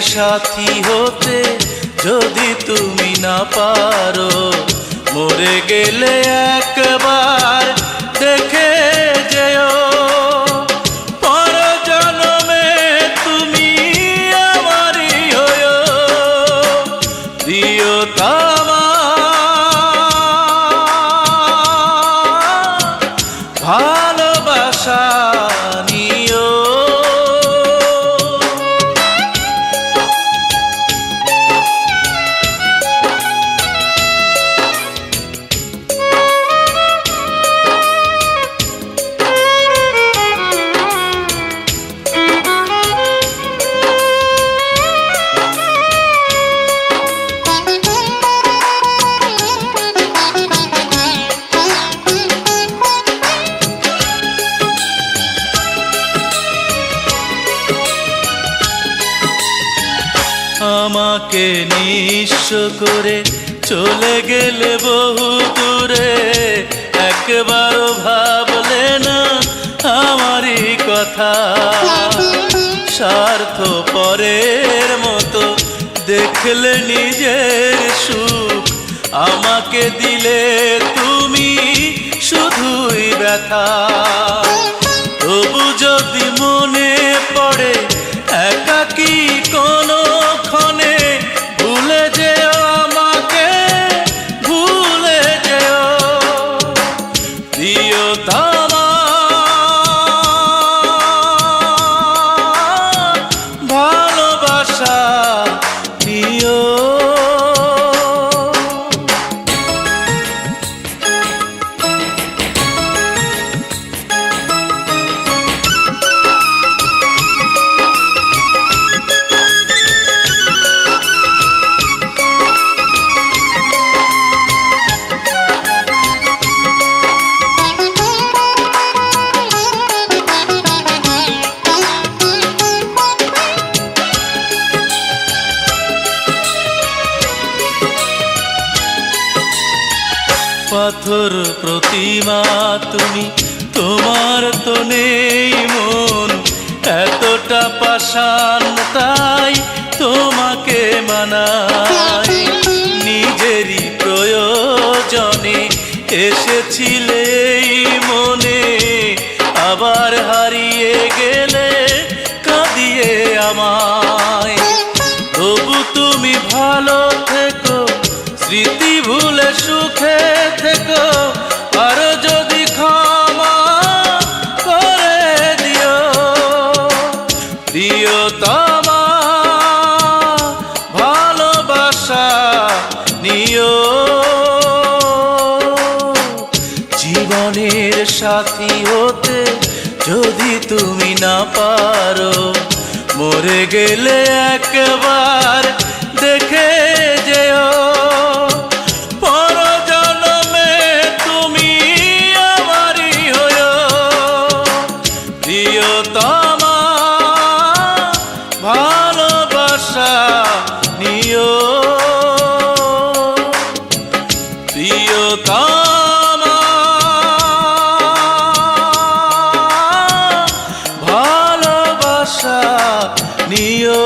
সাথী হতে যদি তুমি না পারো, মরে গেলে একবার দেখে যেও। পর জন্মে তুমি আমারই হয়ো দিও ভালোবাসা আমাকে নিঃস্ব করে চলে গেলে বহু দূরে। একবারও ভাবলে না আমারই কথা। স্বার্থ পরের মতো দেখলে নিজের সুখ। আমাকে দিলে তুমি শুধুই ব্যথা। তবু যদি মনে পড়ে প্রিয়তমা ভালোবাসা পাথর প্রতিমা তুমি, তোমার তো নেই মন। এতটা পাষাণ তাই তোমাকে মানাই। নিজেরই প্রয়োজনে এসেছিলে মনে। আবার হারিয়ে গেলে কাঁদিয়ে আমায়। তবু তুমি ভালো থেকো, স্মৃতি সুখে থেকো, আরও যদি ক্ষমা করে দিও প্রিয়তমা ভালোবাসা নিও। জীবনের সাথী হতে যদি তুমি না পারো, মরে গেলে একবার আশা নিয়